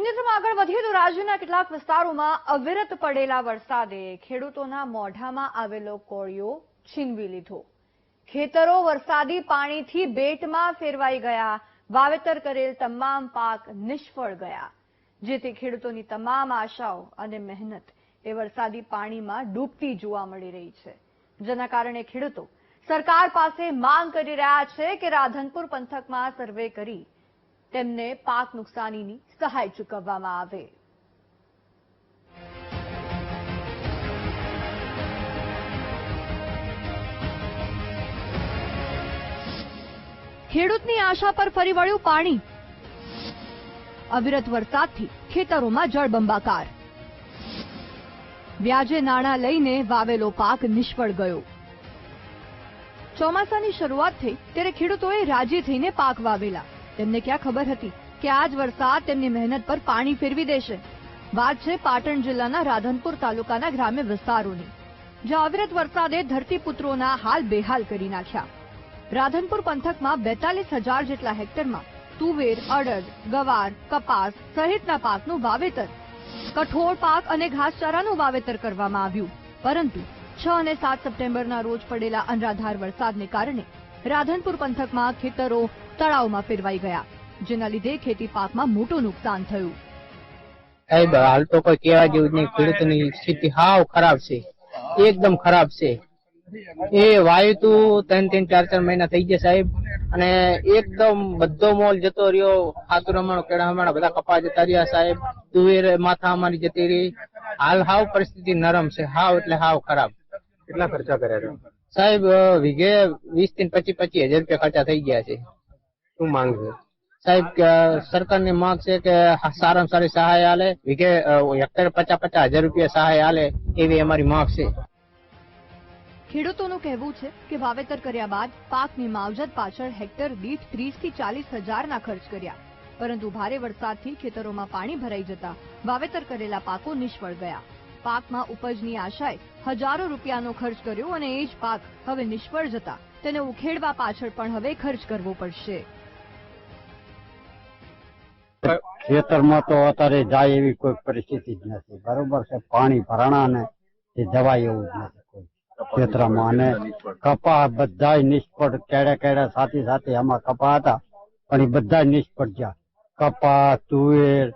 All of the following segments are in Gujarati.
રાજ્યમાં આગળ વધીએ તો રાજ્યના કેટલાક વિસ્તારોમાં અવિરત પડેલા વરસાદે ખેડૂતોના મોઢામાં આવેલો કોળિયો છીનવી લીધો. ખેતરો વરસાદી પાણીથી બેટમાં ફેરવાઈ ગયા. વાવેતર કરેલ તમામ પાક નિષ્ફળ ગયા. જેથી ખેડૂતોની તમામ આશાઓ અને મહેનત એ વરસાદી પાણીમાં ડૂબતી જોવા મળી રહી છે. જેના કારણે ખેડૂતો સરકાર પાસે માંગ કરી રહ્યા છે કે રાધનપુર પંથકમાં સર્વે કરી તેમને પાક નુકસાનીની સહાય ચૂકવવામાં આવે. ખેડૂતની આશા પર ફરી વળ્યું પાણી. અવિરત વરસાદથી ખેતરોમાં જળબંબાકાર વ્યાજે નાણાં લઈને વાવેલો પાક નિષ્ફળ ગયો. ચોમાસાની શરૂઆત થઈ ત્યારે ખેડૂતોએ રાજી થઈને પાક વાવેલા. તેમને ક્યાં ખબર હતી કે આજ વરસાદ તેમની મહેનત પર પાણી ફેરવી દેશે? વાત છે પાટણ જિલ્લાના રાધનપુર તાલુકાના ગ્રામ્ય વિસ્તારોની, જ્યાં અવિરત વરસાદે ધરતીપુત્રોના હાલ બેહાલ કરી નાખ્યા. રાધનપુર પંથકમાં બેતાલીસ જેટલા હેક્ટરમાં તુવેર, અડદ, ગવાર, કપાસ સહિતના પાકનું વાવેતર, કઠોળ પાક અને ઘાસચારાનું વાવેતર કરવામાં આવ્યું. પરંતુ છ અને સાત સપ્ટેમ્બરના રોજ પડેલા અનરાધાર વરસાદને કારણે રાધનપુર પંથકમાં ખેતરો તળાવમાં ફેરવાઈ ગયા જેના લીધે ખેતી પાકમાં મોટું નુકસાન થયું. સાહેબ હાલ તો કોઈ કહેવા જેવું નહીં ખેડૂતની સ્થિતિ હાવ ખરાબ છે એકદમ ખરાબ છે. એ વાયુ તો ત્રણ ત્રણ ચાર ચાર મહિના થઈ ગયા સાહેબ અને એકદમ બધો મોલ જતો રહ્યો હાથું રમણ કેળા રમણ બધા કપા જતા રહ્યા સાહેબ તુવેર માથા અમારી જતી રહી. હાલ હાવ પરિસ્થિતિ નરમ છે હાવ એટલે હાવ ખરાબ. કેટલા ખર્ચા કર્યા સાહેબ વીઘે વીસથી પચીસ પચીસ હજાર રૂપિયા ખર્ચા થઈ ગયા છે. શું માંગ છે? સાહેબ સરકારની માંગ છે કે સારામાં સારી સહાય આલે વીઘે હેક્ટર પચાસ પચાસ હજાર રૂપિયા સહાય આલે એવી અમારી માંગ છે. ખેડૂતોનું કહેવું છે કે વાવેતર કર્યા બાદ પાકની માવજત પાછળ હેક્ટર દીઠ ત્રીસથી ચાલીસ હજારના ખર્ચ કર્યા. પરંતુ ભારે વરસાદથી ખેતરોમાં પાણી ભરાઈ જતા વાવેતર કરેલા પાકો નિષ્ફળ ગયા. પાકમાં ઉપજની આશાએ હજારો રૂપિયાનો ખર્ચ કર્યો અને એ જ પાક હવે નિષ્ફળ જતા તેને ઉખેડવા પાછળ પણ હવે ખર્ચ કરવો પડશે. ખેતરમાં તો અત્યારે જાય એવી કોઈ પરિસ્થિતિ જ નથી. બરોબર છે પાણી ભરાણા ને એ જવાય એવું જ નથી કોઈ ખેતરમાં. અને કપા બધા નિષ્ફળ કેડે કેડે સાથે સાથે આમાં કપા હતા પણ એ બધા નિષ્ફળ ગયા. કપા તુવેર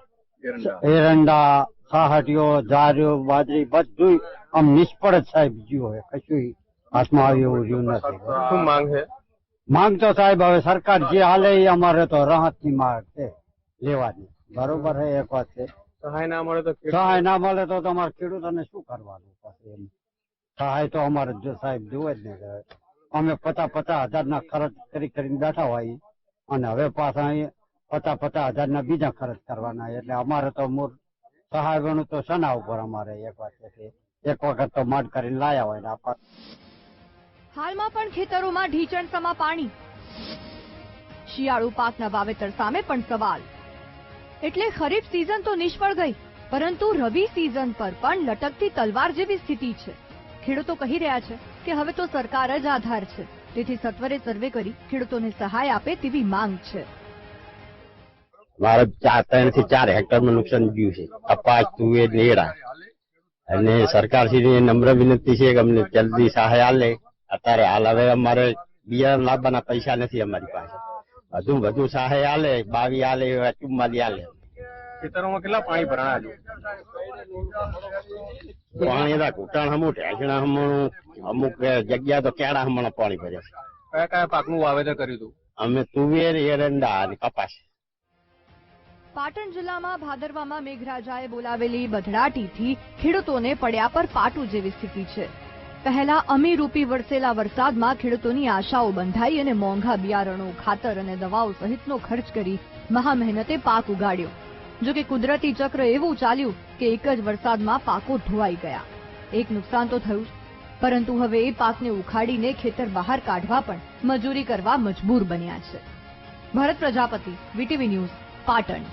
એરંડા સાહટીઓ જાર્યો બાજરી બધું આમ નિષ્ફળ જ સાહેબ જીવો હોય. કશું હાથમાં આવ્યું એવું જીવ નથી. શું માંગ છે? માંગ તો સાહેબ હવે સરકાર જે હાલે એ અમારે તો રાહતની માંગ છે. લેવાની. બરોબર છે એક વાત છે. સહાય ના મળે તો ખેડૂત- સહાય ના મળે તો તમારે ખેડૂતોને શું કરવાનું? પછી એમ. સહાય તો અમારે જો સાહેબ જોવે જ ને અમે પચાસ પચાસ હજાર ના ખર્ચ કરી કરીને બેઠા હોય. અને હવે પાછા અહીં પચાસ પચાસ હજાર ના બીજા ખર્ચ કરવાના એટલે અમારે તો મૂળ સહાય ગણું તો સના ઉપર અમારે? એક વાત છે એક વખત તો માંડ કરીને લાયા હોય ને આ હાલમાં પણ ખેતરોમાં ઢીચણ સમા પાણી. શિયાળુ પાકના વાવેતર સામે પણ સવાલ. એટલે ખરીફ સિઝન તો નિષ્ફળ ગઈ, પરંતુ રવિ સિઝન પર પણ લટકતી તલવાર જેવી સ્થિતિ છે. ખેડૂતો કહી રહ્યા છે કે હવે તો સરકાર જ આધાર છે, તેથી સત્વરે સર્વે કરી ખેડૂતોને સહાય આપે તેવી માંગ છે. મારે ચાર, ત્રણથી ચાર હેક્ટરમાં નુકસાન ગયું છે. કપાસ, તુવેર લેડા અને સરકારશ્રીની નમ્ર વિનંતી છે કે અમને જલ્દી સહાય આલે. અત્યારે હાલ હવે અમારે બિયારણ લાવવાના પૈસા નથી અમારી પાસે. વધુ વધુ સહાય આલે બાવી આલે ચુમ્માલી આલે. ખેતરોમાં કેટલા પાણી ભરાણા છે? પાણી તો ઘૂંટણ હમું ઢેંચણા હમણું અમુક જગ્યા તો કેળા હમણાં પાણી ભર્યા છે. કયા કયા પાકનું વાવેતર કર્યું હતું? અમે તુવેર એરંડા અને કપાસ. પાટણ જિલ્લામાં ભાદરવામાં મેઘરાજાએ બોલાવેલી બધડાટીથી ખેડૂતોને પડ્યા પર પાટું જેવી સ્થિતિ છે. પહેલા અમીરૂપી વરસેલા વરસાદમાં ખેડૂતોની આશાઓ બંધાઈ અને મોંઘા બિયારણો, ખાતર અને દવાઓ સહિતનો ખર્ચ કરી મહામહેનતે પાક ઉગાડ્યો. જો કુદરતી ચક્ર એવું ચાલ્યું કે એક જ વરસાદમાં પાકો ધોવાઈ ગયા. એક નુકસાન તો થયું પરંતુ હવે એ પાકને ઉખાડીને ખેતર બહાર કાઢવા પણ મજૂરી કરવા મજબૂર બન્યા છે. Bharat Prajapati, VTV news, Patan.